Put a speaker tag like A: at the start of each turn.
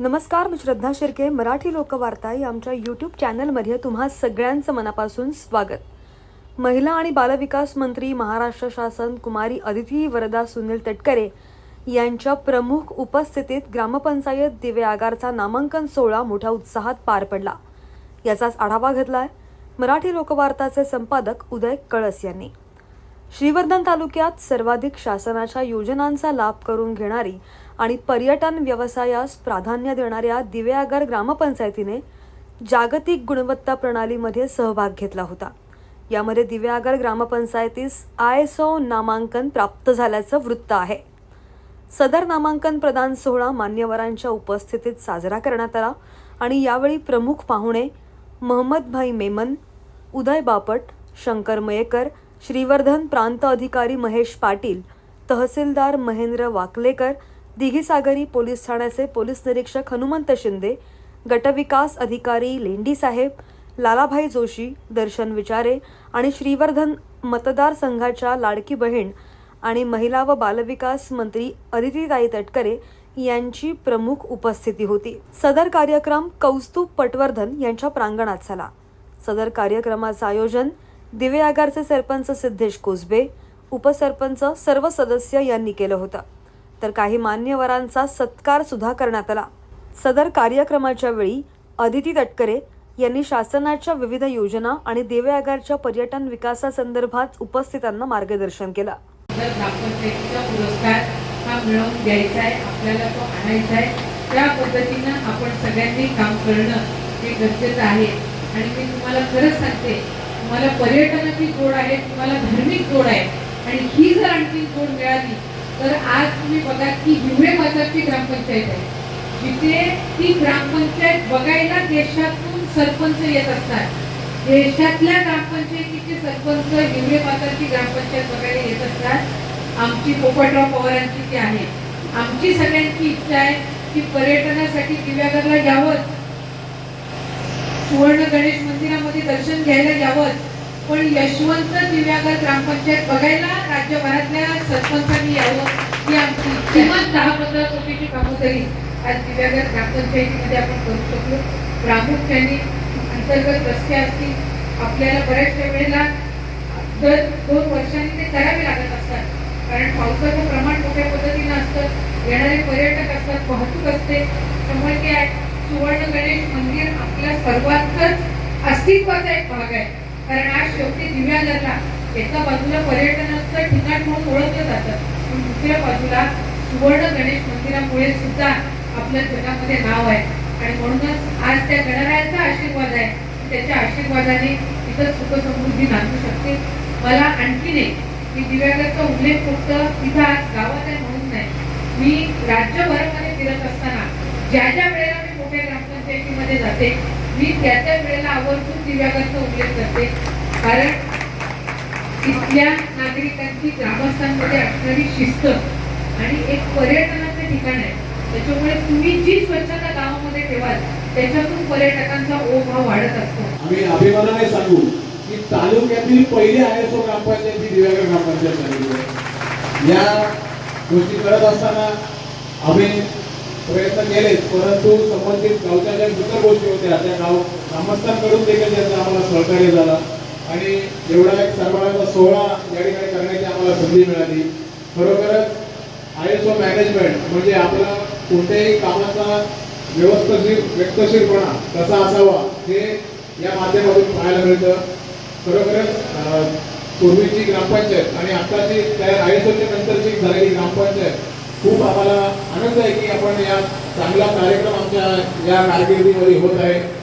A: नमस्कार मी श्रद्धा शिर्के मराठी लोकवार्ता या आमच्या यूट्यूब चॅनलमध्ये तुम्हा सगळ्यांचं मनापासून स्वागत. महिला आणि बालविकास मंत्री महाराष्ट्र शासन कुमारी अदिती वरदा सुनील तटकरे यांच्या प्रमुख उपस्थितीत ग्रामपंचायत दिवे आगारचा नामांकन सोहळा मोठ्या उत्साहात पार पडला. याचाच आढावा घेतलाय मराठी लोकवार्ताचे संपादक उदय कळस यांनी. श्रीवर्धन तालुक्यात सर्वाधिक शासनाच्या योजनांचा लाभ करून घेणारी आणि पर्यटन व्यवसायास प्राधान्य देणाऱ्या दिवेआगर ग्रामपंचायतीने जागतिक गुणवत्ता प्रणालीमध्ये सहभाग घेतला होता. यामध्ये दिव्यागर ग्रामपंचायतीस आय एस ओ नामांकन प्राप्त झाल्याचं वृत्त आहे. सदर नामांकन प्रदान सोहळा मान्यवरांच्या उपस्थितीत साजरा करण्यात आला आणि यावेळी प्रमुख पाहुणे महम्मदभाई मेमन उदय बापट शंकर मयेकर श्रीवर्धन प्रांत अधिकारी महेश पाटील तहसीलदार महेंद्र वाकलेकर दिघीसागरी पोलीस ठाण्याचे पोलीस निरीक्षक हनुमंत शिंदे गटविकास अधिकारी लेंडी साहेब लालाभाई जोशी दर्शन विचारे आणि श्रीवर्धन मतदारसंघाच्या लाडकी बहीण आणि महिला व बालविकास मंत्री अदितीताई तटकरे यांची प्रमुख उपस्थिती होती. सदर कार्यक्रम कौस्तुभ पटवर्धन यांच्या प्रांगणात झाला. सदर कार्यक्रमाचं आयोजन दिवे आगारचे सरपंच सिद्धेश कोसबे उपसरपंच सर्व सदस्य यांनी केलं होतं. तर काही मान्यवरांचा सत्कार सुद्धा करण्यात आला. सदर कार्यक्रमाच्या वेळी अदिती तटकरे यांनी शासनाच्या विविध योजना आणि दिवे आगारच्या पर्यटन विकासासंदर्भात उपस्थितांना मार्गदर्शन केलं.
B: पुरस्कार हा मिळवून द्यायचा आहे आपल्याला तो आणायचा आहे. त्या पद्धतीनं आपण सगळ्यांनी काम करणं हे गरजेचं आहे. आणि मी तुम्हाला खरंच सांगते तुम्हाला पर्यटनाची जोड आहे तुम्हाला धार्मिक जोड आहे. आणि ही जर आणखी जोड मिळाली तर आज तुम्ही बघा की हिवरे बाजारची ग्रामपंचायत आहे. जिथे ती ग्रामपंचायत बघायला देशातून सरपंच येत असतात. देशातल्या ग्रामपंचायतीचे सरपंच हिवरे बाजारची ग्रामपंचायत बघायला येत असतात. आमची पोपटराव पवारांची ती आहे. आमची सगळ्यांची इच्छा आहे की पर्यटनासाठी दिव्यागरला यावं. सुवर्ण गणेश मंदिरामध्ये दर्शन घ्यायला यावं. पण यशवंत दिव्यागर ग्रामपंचायत बघायला राज्यभरातल्या सरपंचांनी यावं ही आमची किमान दहा पंधरा कोटीची कामं तरी आज दिव्यागर ग्रामपंचायतीमध्ये आपण करू शकलो. प्रामुख्याने अंतर्गत रस्ते असतील आपल्याला बऱ्याचशा वेळेला दर दोन वर्षांनी ते करावे लागत असतात. कारण पावसाचं प्रमाण मोठ्या पद्धतीनं असतं येणारे पर्यटक असतात वाहतूक असते. त्यामुळे ते सुवर्ण गणेश मंदिर सर्वांचंच अस्तित्वाचा एक भाग आहे. कारण आज शेवटी दिव्यागरला एका बाजूला पर्यटनाचं ठिकाण म्हणून ओळखलं जातं. पण दुसऱ्या बाजूला सुवर्ण गणेश मंदिरामुळे सुद्धा आपल्या जगामध्ये नाव आहे. आणि म्हणूनच आज त्या गणरायाचा आशीर्वाद आहे. त्याच्या आशीर्वादाने इथं सुखसमृद्धी नांदू शकते. मला आणखीन एक की दिव्यागरचा उल्लेख फक्त इथं आज गावात आहे म्हणून नाही. मी राज्यभरामध्ये फिरत असताना ज्या ज्या वेळेला मी मोठ्या ग्रामपंचायतीमध्ये जाते मी त्या त्या वेळेला आवर्जून दिव्यागरचा उल्लेख करते कारण इथल्या नागरिकांची ग्रामस्थांमध्ये असणारी शिस्त आणि एक पर्यटनाचं ठिकाण आहे त्याच्यामुळे तुम्ही जी स्वच्छता गावामध्ये ठेवाल त्याच्यातून पर्यटकांचा ओघ हा वाढत असतो.
C: आम्ही अभिमानाने सांगू की तालुक्यातील पहिली आय एस ओ ग्रामपंचायत ही दिव्यागर ग्रामपंचायत झालेली आहे. या गोष्टी करत असताना आम्ही प्रयत्न केलेच परंतु संबंधित गावच्या ज्या इतर गोष्टी होत्या त्या गाव ग्रामस्थांकडून देखील त्यांचा आम्हाला सहकार्य झाला. आणि एवढा एक सर्वांचा सोहळा या ठिकाणी करण्याची आम्हाला संधी मिळाली. खरोखरच आय एस ओ मॅनेजमेंट म्हणजे आपला कोणत्याही कामाचा व्यवस्थित व्यक्तशीरपणा कसा असावा हे या माध्यमातून पाहायला मिळतं. खरोखरच पूर्वीची ग्रामपंचायत आणि आत्ताची त्या आय एस ओच्या नंतरची झालेली ग्रामपंचायत खूप आम्हाला आनंद आहे की आपण या चांगला कार्यक्रम आमच्या या कारकिर्दीमध्ये होत आहे.